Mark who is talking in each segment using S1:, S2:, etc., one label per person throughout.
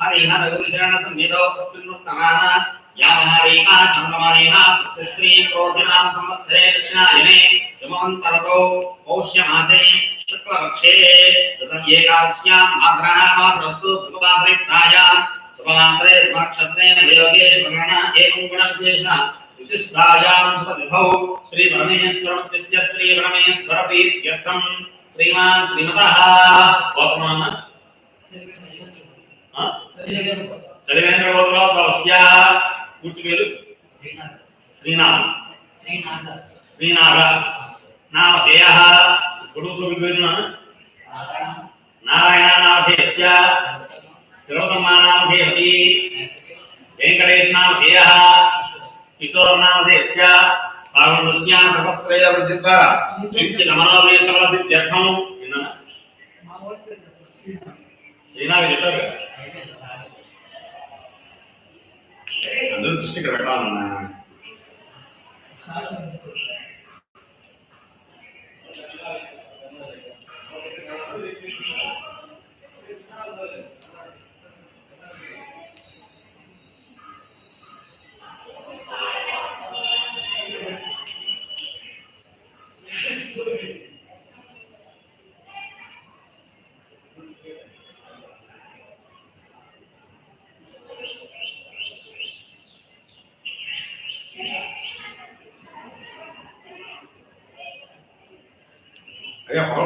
S1: हरेण रघुचरण संविदो अस्मिन्नुत्तमाः यावहारीका चन्द्रमानेना सुस्त्री क्रोधिनाम संवत्सरे दक्षिणायने यमन्तरतो पौष्यमासे शुक्लपक्षे दशम्येकास्याम् आसराणाम् आसरस्तु भृगवासरेक्तायाम् शुभमासरे शुभक्षत्रे वियोगे शुभगणा एकं गुणविशेषः विशिष्टायां शुभविभौ श्रीपरमेश्वरमत्यस्य श्रीपरमेश्वरपीत्यर्थम् श्रीमान् श्रीमतः శ్రీ పరమేశ్వరమత్యస్య శ్రీ పరమేశ్వర ప్రీత్యర్థం శ్రీమాన్ శ్రీమతః గోత్రమాన చదివేంద్ర గోత్రోద్భవస్య పూర్తి పేరు శ్రీనాథ్ శ్రీనాథ నామధేయ కుటుంబ సభ్యుల పేరున నారాయణ నామధేయస్య తిరోతమ్మ నామధేయతి వెంకటేశ నామధేయ కిశోర నామధేయస్య సాగుణస్య సహస్రయ వృద్ధిత్వ చిత్తి నమనోవేశవల సిద్ధ్యర్థం విన్నానా శ్రీనాథ్ చెప్పారు. అందరూ దృష్టి ఇక్కడ పెట్టాలన్నా.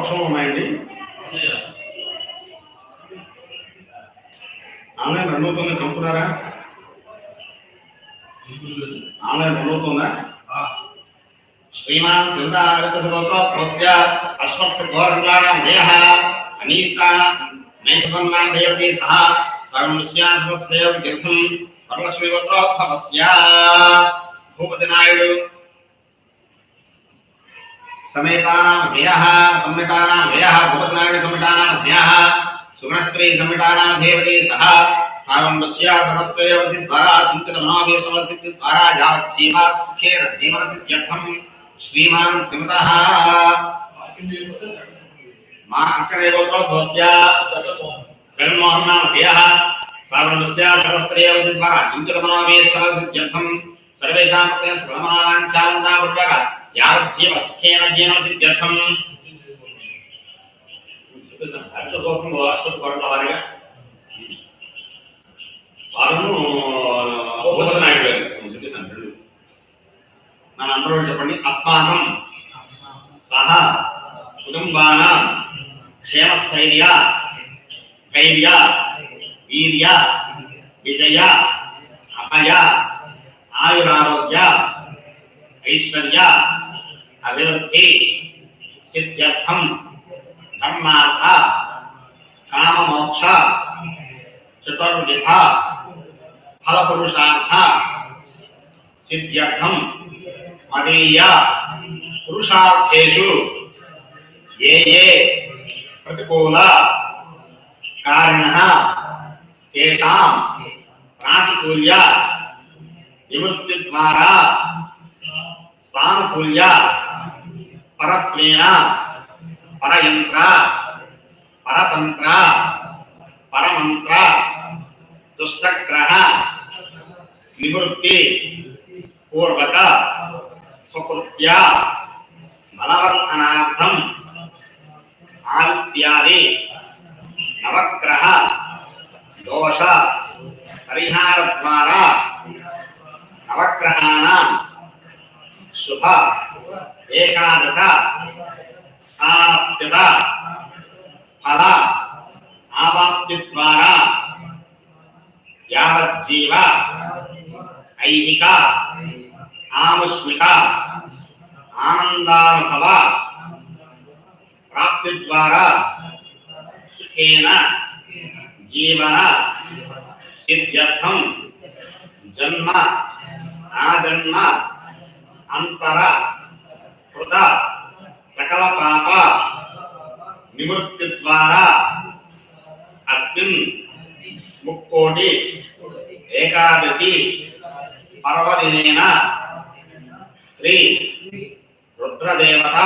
S1: అయ్యా పరోక్షంలో ఉన్నాయండి ఆన్లైన్ రన్ అవుతుంది చంపుతున్నారా ఆన్లైన్ రన్ అవుతుందా శ్రీమాన్ సింధాగత సర్వత్రోత్వస్య అశ్వత్థ ఘోరంగాణం దేహ అనీత మేఘపన్నాం దేవతే సహ సర్వస్యాస్వస్య విగ్రహం పరలక్ష్మి గోత్రోద్భవస్య భూపతి నాయుడు समेतानां ध्येयः, संमितानां ध्येयः भूतनागसंमितानां ध्येयः सुगुणश्रीसंमितानां ध्येयते सः सावं तस्य सहस्रैवतिद्वारा चिन्तनमहावेशमसिद्धिद्वारा यावच्छीवा सुखेन जीवनसिद्ध्यर्थं श्रीमान् स्मृतः मा अङ्करेवोत्तमस्य जगन्मोहन् नाम ध्येयः सावं तस्य सहस्रैवतिद्वारा चिन्तनमहावेशमसिद्ध्यर्थं सर्वेषां कृते स्मरमाणां चावन्दावृत्तः యావజ్జీవ సుఖేన జీవన సిద్ధ్యర్థం. అర్థ సూత్రం అశ్వత్ వరణ వారిగా వారును భూపతి నాయుడు గారు చెప్పేసాను రెండు నన్ను అందరూ చెప్పండి అస్మాకం సహా కుటుంబాన క్షేమస్థైర్య ధైర్య వీర్య విజయ అభయ ఆయురారోగ్య ऐश्वर्या अविरुद्धि सिद्ध्यर्थम धर्मार्थ काम मोक्ष चतुर्विधा फल पुरुषार्थ सिद्ध्यर्थम मदीय पुरुषार्थेषु ये ये प्रतिकूल कारिणः तेषां प्रातिकूल्य विमुक्तिद्वारा సానుకూల్య పరత్వేన పరయంత్ర పరతంత్ర పరమంత్ర దుష్టగ్రహ నివృత్తి పూర్వక స్వకృత్య బలవర్ధనార్థం ఆదిత్యాది నవగ్రహ దోష పరిహార ద్వారా నవగ్రహాణం शुभ। एकादश। स्थानस्थित फल। आवाप्तिद्वारा यावज्जीव। ऐहिक। आमुष्मिक आनन्दानुभव। प्राप्तिद्वारा। सुखेन। जीवन। सिद्ध्यर्थं। जन्म। आजन्म అంతర కృత సకల పాప నివృత్తి ద్వారా అస్మిన్ ముక్కోటి ఏకాదశి పర్వదినేన శ్రీ రుద్రదేవత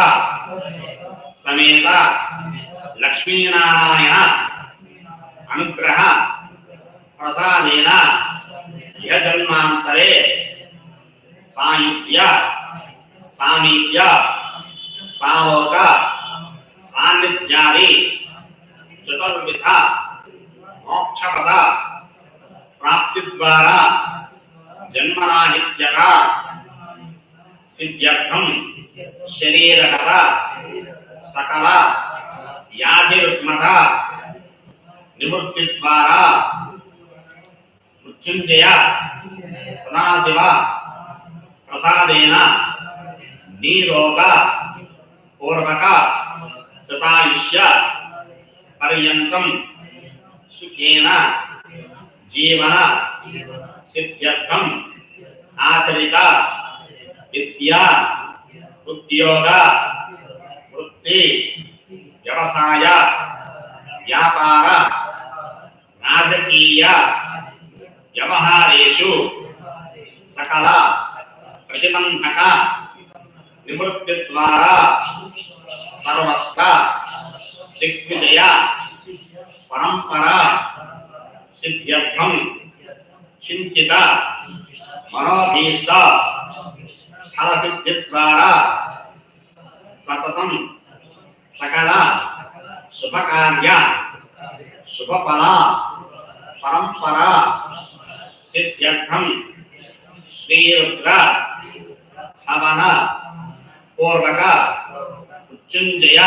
S1: సమేత లక్ష్మీనారాయణ అనుగ్రహ ప్రసాదేన ఇహ జన్మాంతరే సాయుజ్య సామీప్య సాలోక సాన్నిధ్యాది చతుర్విధ మోక్షపద ప్రాప్తి ద్వారా జన్మరాహిత్యక సిద్ధ్యర్థం శరీరగత సకల వ్యాధిరుగ్మత నివృత్తి ద్వారా మృత్యుంజయ సదాశివ ప్రసాదేన నీరోగ పూర్వక శతాయుష్య పర్యంతం సుఖేన జీవన సిద్ధ్యర్థం ఆచరిత విద్య ఉద్యోగ వృత్తి వ్యవసాయ వ్యాపార రాజకీయ వ్యవహారేషు సకల ప్రతిబంధక నివృత్తి ద్వారా సర్వత్ర దిగ్విజయ పరంపర సిద్ధ్యర్థం చింతిత మనోభీష్ట ఫలసిద్ధి ద్వారా సతతం సకల శుభకార్య శుభఫల పరంపర సిద్ధ్యర్థం శ్రీరుద్ర హవన పూర్వక మృత్యుంజయ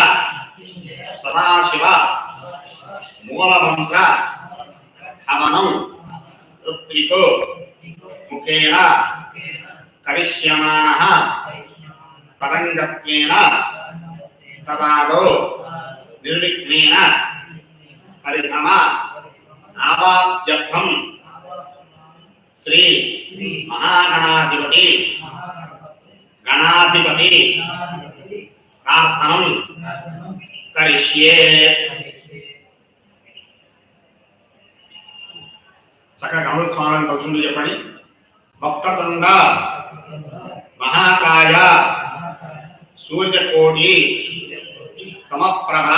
S1: సదాశివ మూలమంత్ర హవనం ఋత్వికో ముఖేన కరిష్యమాణ తరంగత్వేన తదాదో నిర్విఘ్నేన పరిసమ ఆవాప్యర్థం శ్రీ మహాగణాధిపతి గణాధిపతి. ప్రార్థనం కరిష్యే. చక్కగా గణపతి స్వామి తలుచుకుంటూ చెప్పండి. భక్తతుండ మహాకాయ సూర్యకోటి సమప్రభ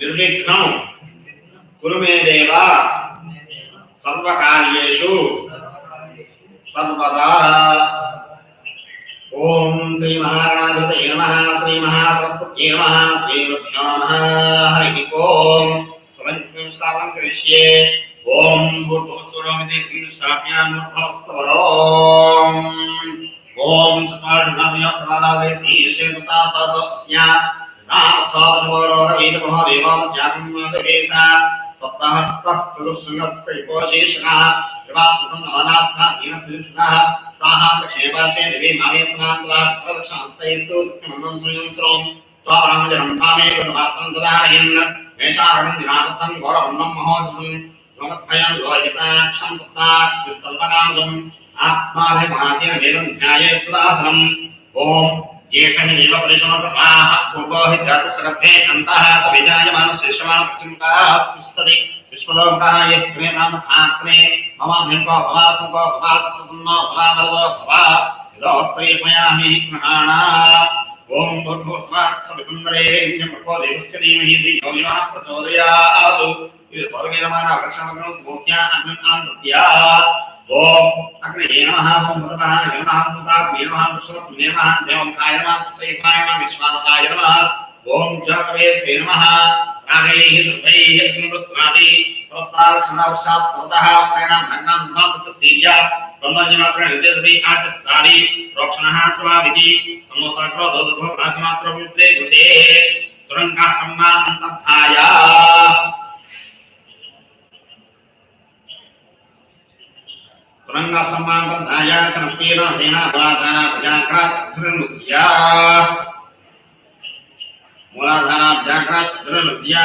S1: నిర్విఘ్నం కురు దేవ సర్వకార్యేషు సర్వదా. ओम श्री महागणाधिपतये नमः श्री महासरस्वत्यै नमः श्री श्रीगुरुभ्यो नमः, हरिः ओम्। प्रपञ्चं श्रावं करिष्ये। ॐ भूर्भुवस्वरमिति भूर्भुवस्वरोम् ॐ चत्वारिभ्यां समानादे श्रीशेषता सा सस्या नाथावतवरो रवीन्द्रमहादेवां ज्ञानं देसा త్రివాత్మసన్నవనాస్థాసీనశ్రీస్నः సాహాక్షేపర్షే దివి మామే సమాంతరాక్షణస్తైస్తు సత్యమన్నం శ్రీయం శ్రోం త్వారామజనం తామే కృతవాత్తం తదారయన్ మేషారణం దినాదత్తం గౌరవన్నం మహోత్సవం ధ్వమద్భయం లోహితాక్షం సప్తాక్షి సర్వకామదం ఆత్మాభిమాసేన వేదం ధ్యాయేత్తుదాసనం ఓం एष हि देवपरिशमसमाः कोपो हि जातसर्वे अन्तः स विजायमानशेषमाणप्रचुङ्कास्तुस्तति विश्वलोकाः यः क्रे नाम आत्रे मम निम्बो भवासुको भवासप्रसन्नो भवाबलो भवा। यदोत्तरेमयामि गृहाणा ॐ भूर्भुवस्मात् सवितुन्दरेण्यमको देवस्य धीमहि धियो यः प्रचोदयात्। इति स्वर्गे नमाना वृक्षमग्नौ सुमुख्या अन्यन्तान् दद्यात् ओम अग्ने नमः संप्रदाय नमः। मुदास नमः विश्वत नमः देवकाय नमः सुतेकाय नमः विश्वानकाय नमः ओम जगवे से नमः रागैः दुर्गैः कुम्भस्नादि प्रस्तार क्षणावशात् पुरतः प्रेणां भग्नां निवासकस्तीर्या ब्रह्मज्ञमात्र हृदयदपि आचस्तारि प्रोक्षणः स्वाविधि समोसाग्रो दोदुर्भो राशिमात्र पुत्रे कृते तुरङ्काश्रम्मा अन्तर्थाया तुरङ्गसम्मान्तायाचनत्वेन हेनाधाराभ्याघ्राद्रनुत्या मूलाधाराभ्याघ्राद्रनुत्या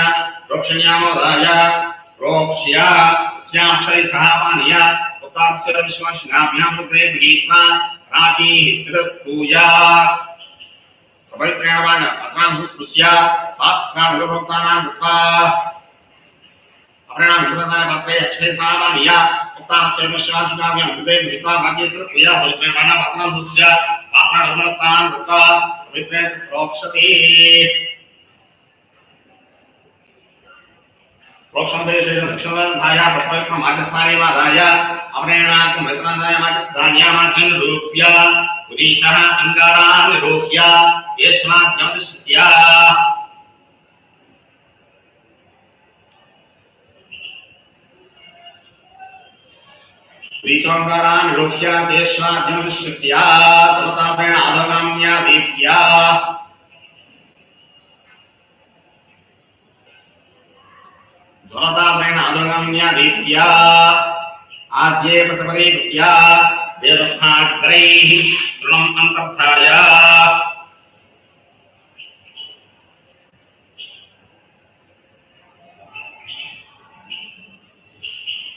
S1: रोक्षण्यामोदाय रोक्ष्या स्याक्षयसहापानया उक्ताक्षरविश्वासिनाभ्यां मुद्रे भीत्वा प्राचीः स्थिरत्पूजा सभैत्रेणवाण अत्रांसुस्पृश्य तात्प्राणगभोक्तानां कृत्वा। अपरेणां कृतनाय पात्रे अक्षयसामानिया तत्तास्यैव शास्त्राभ्यां कृते नेता भाग्येश्वर प्रिया सवित्रेणां आत्मानं सुज्या आत्मानर्मणतान् भक्ता सवित्रेण प्रोक्षते। प्रोक्षणदेशेन दक्षिणधाया प्रपयत्न मार्गस्थाने वा धाय अमरेणात्म मैत्रान्धाय मार्गस्थान्यामाध्यं निरूप्य पुरीचः अङ्गारान् निरोह्य येष्माद्यं दृश्यत्या Vichangaran Rukhya Deshna Dhyan Shrutya Tratapen Adhanamya Vipya Jolata Ben Adonam Nya Ditya Aje Pertemari Ditya Dirumat Kri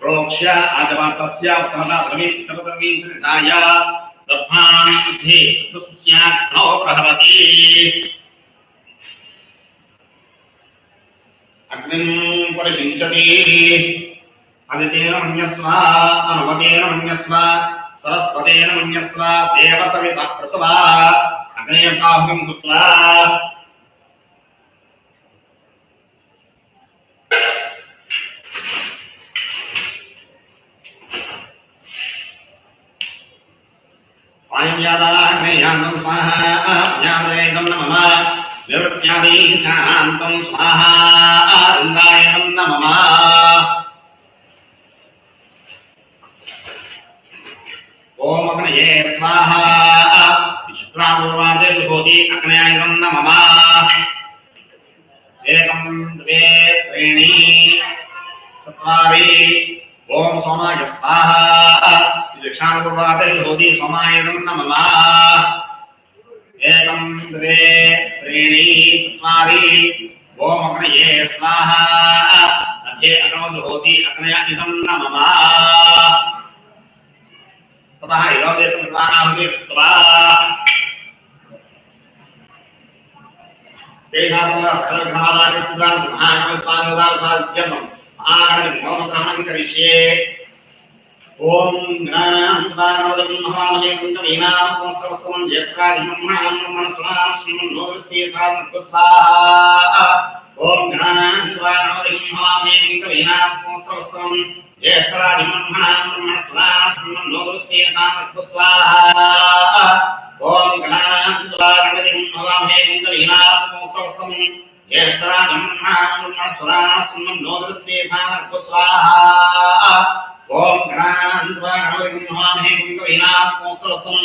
S1: प्रोक्ष्य आजमातस्य उत्तमता द्रवीं तपद्रवीं सनिधाय दर्भान् मध्ये सुस्याग्नौ प्रहरति अग्निं परिषिञ्चति अदितेन मन्यस्व अनुमतेन मन्यस्व सरस्वतेन मन्यस्व देवसवितः प्रसवा अग्ने बाहुं कृत्वा वायुव्यादाग्नेयान्तं स्वाहा ज्ञानवेदं नमः। निवृत्त्यादि स्वाहा इन्द्रायणं नमः। ॐ अग्नये स्वाहा विचित्रापूर्वादे अग्नयायुधं नमः। एकं, द्वे, त्रीणि, चत्वारि ओम सोमाय स्वाहा। विलक्षण होदि सोमाय नमः। एकं द्वे त्रीणि चत्वारि। ओम अग्नये स्वाहा। अध्ये अग्नोद होदि अग्नय इदं नमः। तथा इरोदे संवाना होदि तवा देहा मला सर्व घ्रामाला कुदान सहाय स्वाहा सहाय महागणविमोमग्रहणं करिष्ये ॐ ज्ञानान्तदानवदं महामहेकं कवीनां पुंसवस्तमं ज्येष्ठादिब्रह्मणां ब्रह्मणस्वनां श्रीमन्नोदस्ये स्वाहा ॐ ज्ञानान्तदानवदं महामहेकं कवीनां पुंसवस्तमं ज्येष्ठादिब्रह्मणां ब्रह्मणस्वनां श्रीमन्नोदस्ये स्वाहा ॐ ज्ञानान्तदानवदं ఓం గణాన్వాహే కుంకవీనాత్మోత్సవస్వం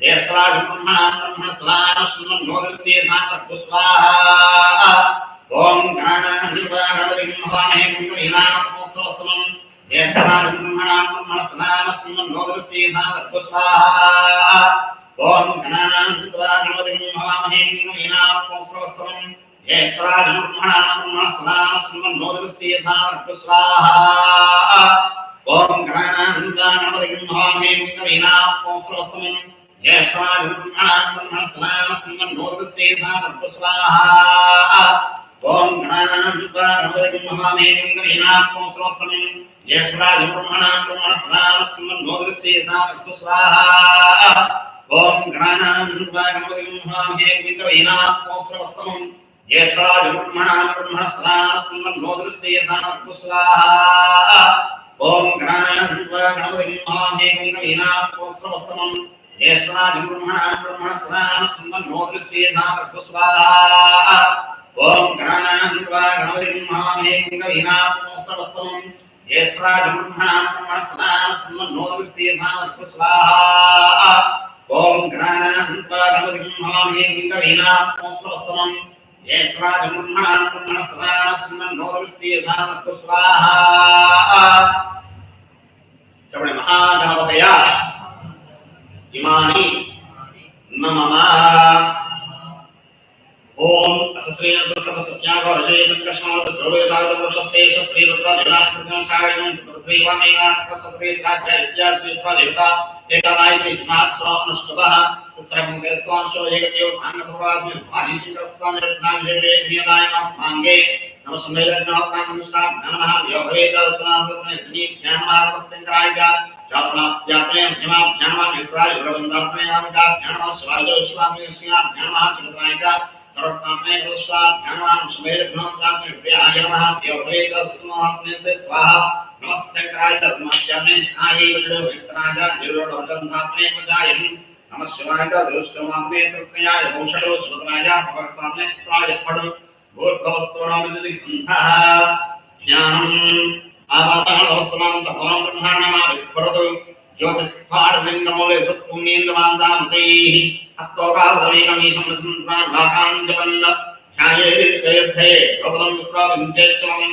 S1: జ్యేష్ఠరా బ్రహ్మణా బ్రహ్మణ స్వరాశ్వం నోదృశ్యే ధాతర్పు స్వాహ ఓం గణాన్వాహే కుంకవీనాత్మోత్సవస్వం జ్యేష్ఠరా బ్రహ్మణా బ్రహ్మణ స్వరాశ్వం నోదృశ్యే ధాతర్పు స్వాహ ఓం గణాన్వాహే కుంకవీనాత్మోత్సవస్వం నమామహే కుంకవీనాం కోసరస్తం జ్యేష్ఠరాజం బ్రహ్మణాం బ్రహ్మస్వరాశ్రమం నోదస్యే ఓం గణాన్వా గణపతిం నమామహే కుంకవీనాం కోసరస్తం జ్యేష్ఠరాజం బ్రహ్మణాం బ్రహ్మస్వరాశ్రమం నోదస్యే ధాతు స్వాహా ఓం గణానందానమదిం మహామేం కవీనాపోస్వస్తం జ్యేష్ఠాజుర్మణాన్మస్నానస్మన్నోదస్యేసానర్పుస్వాహా ఓం గణానందానమదిం స్వాహ ఓం గణానందానమదిం మహామేం కవీనాపోస్వస్తం జ్యేష్ఠాజుర్మణాన్మస్నానస్మన్నోదస్యేసానర్పుస్వాహా ఓం గణానాధిపతిం మహాదేవం కవీనాపోస్రవస్తమం జ్యేష్ఠాజం బ్రహ్మణాం బ్రహ్మణస్వరాన్ సంబన్నోదృశ్యేధామర్పుస్వాహా ఓం గణానాన్వా గణపతిం మహామే కుంగవీనాత్మోత్సవస్తవం ज्येष्ठवाजब्रह्मणान् ब्रह्मणस्वदानस्मन् गौरवस्येषामत्तु स्वाहा तवणे महागणपतया इमानि मम ओम असस्त्री नर्तसम सस्याघो रजये संकर्षणोत सर्वे साधन वर्षस्ते शस्त्री रुद्रा देवात्मकं सारिणं सुकृत्वैवा देवात् सस्त्री प्राज्ञस्या स्वीत्वा देवता एकानायत्री स्मात् स्व अनुष्टवः सर्वं केस्वांशो एकदेव साङ्गसर्वासि आदिशिकस्वान् रत्नाभिरेवे नियदायमास्माङ्गे नमः सम्मेलग्नोत्नानुष्ठां नमः योगवेदसनातने ज्ञानमात्मसङ्ग्राहिक चापणास्यापने धिमा ज्ञानमात्मेश्वराय भगवन्तात्मयामिका ज्ञानमात् शिवाय विश्वामिश्रिया ज्ञानमात् शिवत्रायिका सर्वज्ञात्मे पुरुषा ज्ञानवान सुमेध गुणोत्रात्मे प्रियाय नमः देवभवेत स्महात्मे से स्वाहा नमः शंकराय धर्मस्यामे छाये विष्णु विस्तराय निरोधोर्गन्धात्मे पचायम् नमः शिवाय दुष्टमात्मे तृप्तयाय भूषणो सुभद्राय समर्थात्मे स्वाय पडु भूर्भवस्वरामिति गन्धः ज्ञानम् आवातानवस्तमान्त भवनं ब्रह्माण्डमा विस्फुरतु జ్యోతిస్ఫాటలింగములే సుపుణ్యేంద్రమాంతాంతైః హస్తోకాధవేగమీశం సంప్రాణాకాంతపన్న ధ్యాయేది సేద్ధే ప్రబలం విప్రావించేచ్చవం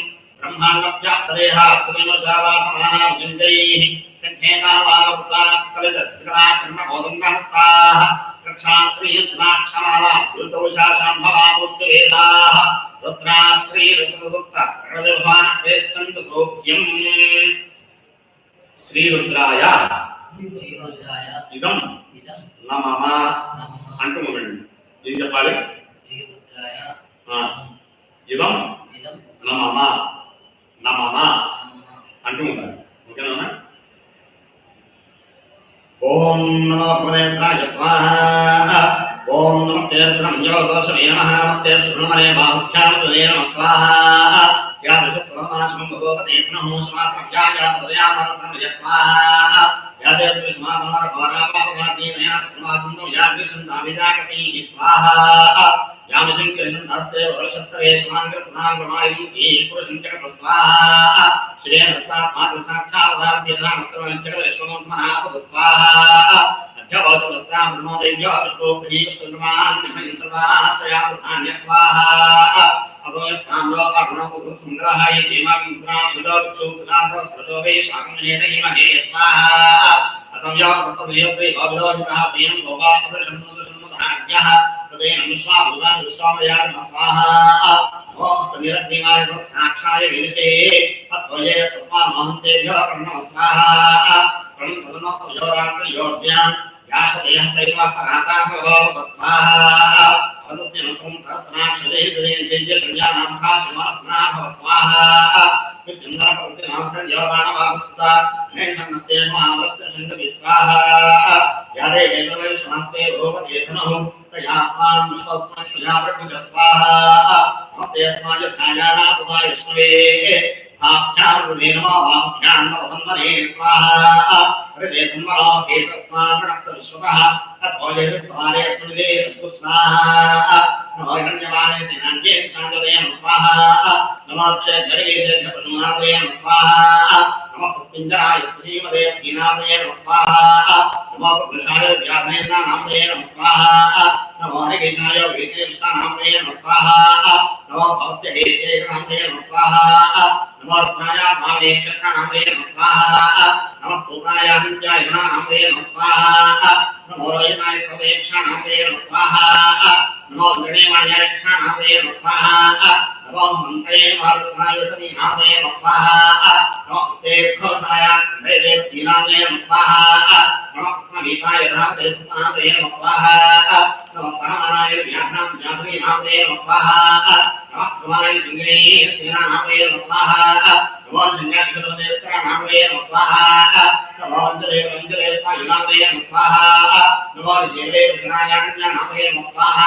S1: బ్రహ్మాండప్రాప్తదేహ సుమేమశావాసమానాభ్యంతైః కంఠేనావాగపుతాకలిదశిఖరాచర్మబోధంగహస్తాః రక్షాశ్రీయుద్నాక్షమాలా శ్రుతౌషాశాంభవాపుత్రవేదాః రుద్రాశ్రీరుద్రసుప్త ప్రణదిర్భాన్ ప్రేచ్చంతు సౌఖ్యం
S2: శ్రీరుద్రాయ.
S1: ఇదం నమమ
S2: నమః
S1: అంటూ ఉండండి. ఏం చెప్పాలి? ఇదం నమమ నమమ
S2: నమః
S1: అంటూ ఉండాలి. ఓకేనా? ఓం నమో ప్రదేత్రాయ స్వాహ. ఓం నమస్తే బ్రహ్మయోదోషమే నమః నమస్తే సుబ్రహ్మణ్య బాహుభ్యాముదే నమః స్వాహ. యా విశ్వసర్వనాశనం భగవతే నమో శ్వాసం యా యా ప్రదయామాత్రమయ స్వాహ యా దేవ స్మారణ భారాపాపవాసీ నయా స్వాసంతం యా విషంతాభిజాకసీ స్వాహ యా విశంకరిషం దాస్తే వరుషస్తరే స్వాంగృతనాంగమాయం శ్రీ పురుషం జగత స్వాహ శ్రేణ సాత్మాత్మ సాక్షాత్కారస్య నామస్రవం జగదేశ్వరం స్మరాసద స్వాహ అధ్యవోచవత్రాం బ్రహ్మదేవ్యో విష్ణోగ్రీ సుర్మాన్ నిమయం సర్వాశ్రయాపుధాన్య స్వాహ అసోయస్థాంలో అగుణపురు సంగ్రహాయ జీవామిత్రాం విలోక్షు సురాసరస్రతో వే శాకమేనైమహే స్వాహ అసంయోగ సప్తవియోత్రి భవిరోహితః ప్రియం గోపాలపురుషం భాగ్యః తదేన విశ్వాభుతాన్ విశ్వామయాన స్వాహ నమోస్తు నిరగ్నిమాయ సాక్షాయ వినిచే అత్వయే సత్వా మహంతేభ్యో ప్రణమ స్వాహ ప్రణం సదనోస్త యోరాత్మ యోర్జ్యాన్ యాశతయ సైవ పరాతాభవ స్వాహ అనుత్యన సంసహస్రాక్షరే శ్రీ జయ కళ్యాణం భాషమాస్నా స్వాహ విచంద్ర ప్రతి నామస యోగాన వాగుప్త నే స్వాహ యారే హేతవే శ్వాస్తే భోవతే తయాస్మాన్ విశ్వస్మాన్ శ్రియా ప్రకృత స్వాహ నమస్తే స్వాహ. विश्वतः तथोजेन स्वारे स्मृते तत्तु स्वाहा नमो हिरण्यवाणे सेनान्ये शान्तदयं स्वाहा नमोक्षे धरेशे धनुनादयं स्वाहा नमस्तस्मिञ्जराय श्रीमदे दीनादये स्वाहा नमो प्रशाय व्याधेन नामदये स्वाहा नमो हरिकेशाय वेदे विष्णा नामदये स्वाहा नमो भवस्य हेते नामदये स्वाहा नमोऽर्धाया भावे क्षत्राणां वे नमः स्वाहा नमः सूताय हन्त्यायनां वे नमः स्वाहा नमो रजनाय सर्वेक्षाणां वे नमः स्वाहा नमो गणेमाय रक्षाणां वे नमः स्वाहा नमो मन्त्रे भारतसाय विषदीनां वे नमः स्वाहा नमो तेघोषाय वे देवतीनां वे नमः स्वाहा नमो संहिताय धाते सुतां वे नमः स्वाहा नमो सहमनाय व्याघ्नां व्याघ्रीनां वे नमः स्वाहा అంజలే అంజలే స్వాయునామదే స్వాహ నమో జీవే వినాయాన్య స్వాహ నమో అంజలేయ అంజలేయ సాయినాథయ స్వాహ నమో స్వాహ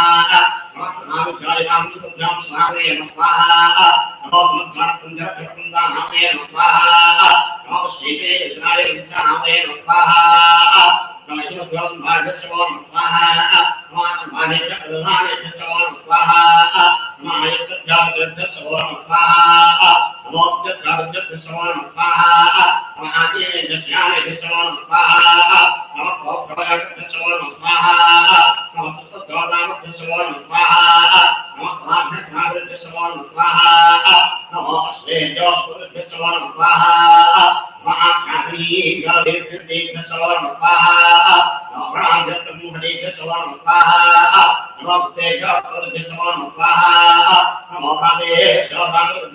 S1: నమో Namo Bhagavate Namo Bhagavate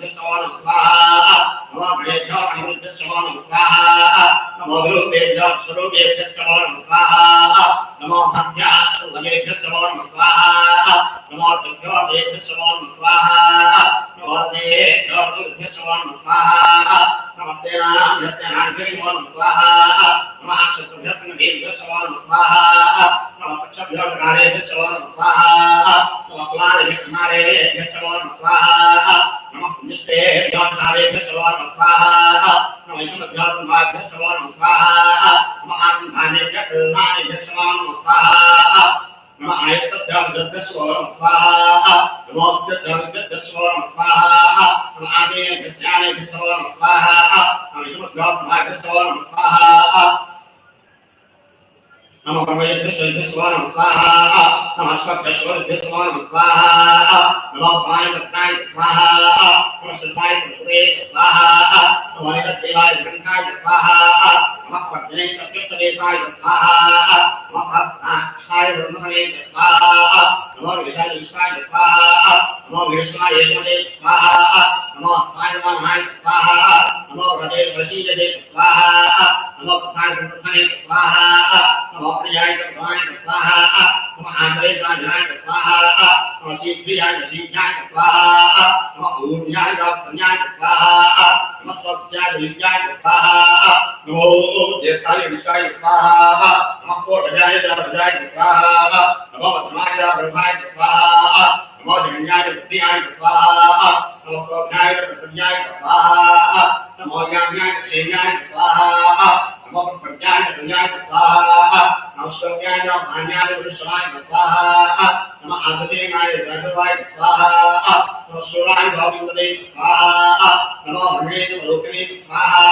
S1: అధ్యక్షమానం స్వాహ నమ ఆయత్తద్దాం స్వాహ నమోస్తాం స్వాహ నమ ఆశయాధ్యక్షాయ స్వాహ నమ యమద్వాత్మాయ స్వాహ నమ కమయధ్యక్ష స్వాహ నమ అశ్వధ్యశ్వర స్వాహ नमो परमेभ्यश्वरभ्यश्वो नमः स्वाहा नमः अश्वभ्यश्वरभ्यश्वो नमः स्वाहा नमो भवाय रत्नाय स्वाहा नमः शिवाय प्रभुवे स्वाहा नमो निरदेवाय घण्टाय स्वाहा नमः पद्मने चतुर्थदेशाय स्वाहा नमः सहस्राक्षाय ब्रह्मणे स्वाहा नमो विशाल विश्वाय स्वाहा नमो विष्णाय यशमदे स्वाहा नमो सायमानाय स्वाहा नमो हृदय वशीयते स्वाहा नमो पथाय संप्रथने स्वाहा नमो प्रियाय भवाय स्वाहा नमो आदरे जानाय स्वाहा नमो शीघ्रियाय జ్ఞాయ స్వాహ నమ ఊర్యాయ దాత్సన్యాయ స్వాహ నమ స్వస్యాయ విజ్ఞాయ స్వాహ నమో జ్యేష్ఠాయ విషాయ స్వాహ బ్రహ్మాయ స్వాహ నమో దివ్యాయ స్వాహ नमो प्रज्ञाय कल्याय स्वाहा नमो श्लोक्याय भान्याय विश्वाय स्वाहा नमो आसचेनाय जगवाय स्वाहा नमो शूराय भाविपदे स्वाहा नमो भण्डे लोकने स्वाहा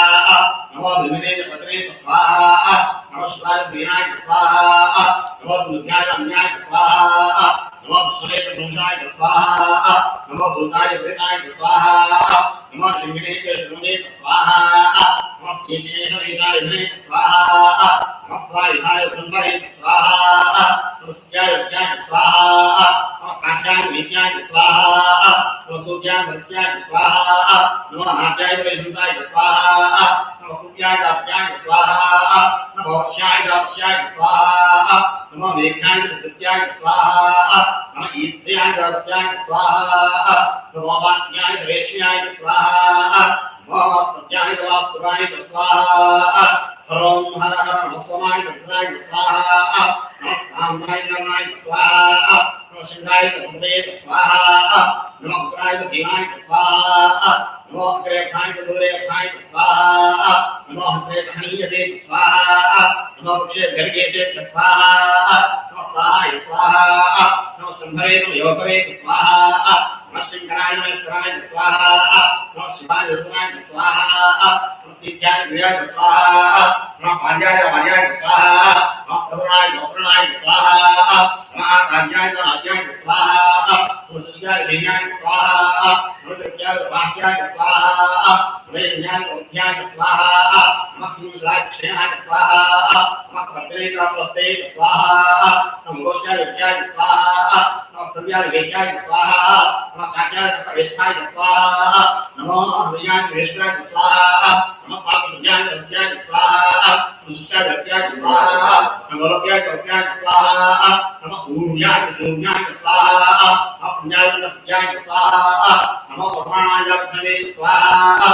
S1: नमो विमने पत्रे स्वाहा नमो शिवाय श्रीनाय स्वाहा నమస్కార శ్రీనాయక స్వాహ నమో దుర్గాయ అన్యాయ స్వాహ నమో సురేఖ బృందాయ స్వాహ నమో భూతాయ ప్రేతాయ స్వాహ నమో లింగేక స్వాహ నమో శ్రీక్షేణ వేదాయ వినేక స్వాహ నమో స్వాయుధాయ బ్రహ్మరేక స్వాహ నమో సత్యాయ స్వాహ విఘ్నాయ స్వాహ. ప్రసిద్ధ్యాయ క్రియాయ స్వాహ. మా భార్యాయ భార్యాయ స్వాహ. మా ప్రభునాయ గౌరనాయ స్వాహ. మా రాజ్యాయ రాజ్యాయ స్వాహ. మా శిష్యాయ ధన్యాయ స్వాహ. మా శక్యాయ వాక్యాయ స్వాహ. वाक्याय स्वाहा नमः यज्ञाय उद्याय स्वाहा नमः किंजलाय क्षणाय स्वाहा नमः भद्रे चापस्ते स्वाहा नमः गोष्ठाय विद्याय स्वाहा नमः स्तव्याय वेद्याय स्वाहा नमः काट्याय प्रवेशाय स्वाहा नमो हृदयाय वेष्टाय स्वाहा नमः पापसज्ञाय रस्याय स्वाहा नमः शिष्याय विद्याय स्वाहा नमः लोक्याय चौक्याय स्वाहा नमः ऊर्जाय शून्याय स्वाहा नमः पुण्याय नफ्याय स्वाहा नमो प्रमाणाय लग्नवे स्वाहा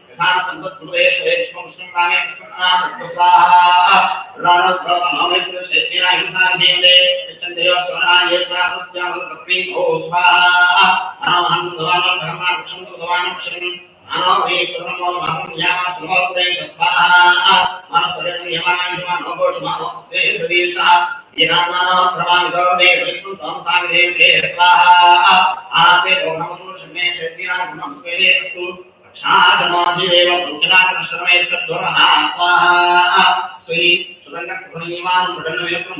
S1: ద్రవ్యంధ్రస్వేద్రుంజలోహిత ఏషాం కృష్ణాం ఏషాం కృష్ణామాధేమ రోమో ఏషాం కృష్ణామో స్వాహ. యాదేవ సుదండ ప్రసన్నీవాన్ మృడన. వేత్రం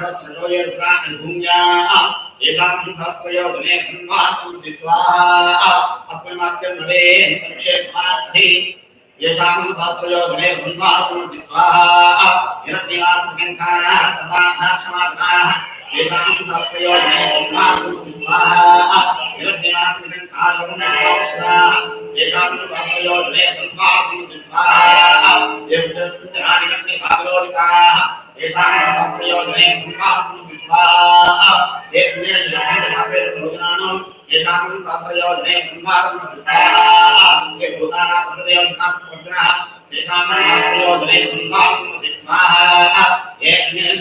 S1: सहस्रशोयर्वा अनुभूया येषाम् सहस्रयो गुणे ब्रह्मात्मसि स्वाहा। अस्मिन्मात्यं नवेन् परिक्षेपमाधि येषाम् सहस्रयो गुणे ब्रह्मात्मसि स्वाहा। निरग्निवासुगन्धाः समाधाक्षमाधाः येषाम् सहस्रयो गुणे ब्रह्मात्मसि स्वाहा निरग्निवासुगन्धाः येषाम् सहस्रयो गुणे ब्रह्मात्मसि स्वाहा येषाम् सहस्रयो गुणे ब्रह्मात्मसि स्वाहा येषाम् सहस्रयोजने ब्रह्मात्मसि स्वाहा यज्ञे भोजनानो येषाम् सहस्रयोजने ब्रह्मात्मसि स्वाहा ये भूतानां हृदयन्नास्पग्नः येषाम् सहस्रयोजने ब्रह्मात्मसि स्वाहा यज्ञे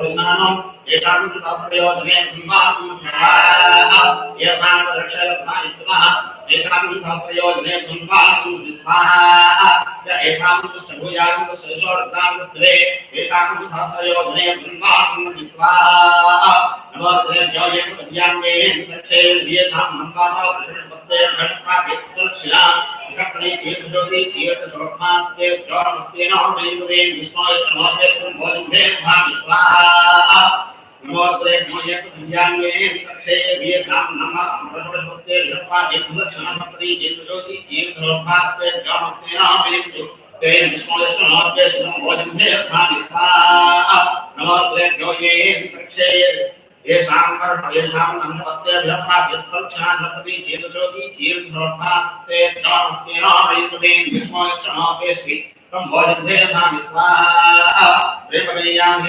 S1: भोजनानो येषाम् सहस्रयोजने ब्रह्मात्मसि स्वाहा ये ब्रह्माण्डरक्षयत्मा युक्तः येषाम् सहस्रयोजने ब्रह्मात्मसि स्वाहा ఏకాం కృష్ణ భూయాం కృష్ణ యశోరుద్రాం కృష్ణవే ఏకాం సహస్రయో ధనే బ్రహ్మాత్మ స్వా నమో ద్రవ్యోయం పద్యాంగే దక్షే వియేషాం నంబాతా ప్రతిపస్తే ఘటప్రాచి సురక్షిలా ఘటనే చేతుజోతి చేత శోభాస్తే జ్ఞానమస్తే నో మేనువే విస్మయ సమోపేశం భోజుభే భాగి స్వాహా नमो त्रेभ्य संज्ञान्वे तक्षे व्येषां नमः अमरवस्ते लप्पा जेतुक्षणपति चेतुषोति चेतुरोपास्ते गामस्नेहाभियुक्तो ते विष्णुलक्ष्मणोपेशनं भोजम्भे अर्थानि स्वाहा नमो त्रेभ्यो ये तक्षे येषां कर्म येषां नमस्ते लप्पा जेतुक्षणपति चेतुषोति चेतुरोपास्ते गामस्नेहाभियुक्तो ते विष्णुलक्ष्मणोपेशनं भोजम्भे अर्थानि स्वाहा रेपमेयामि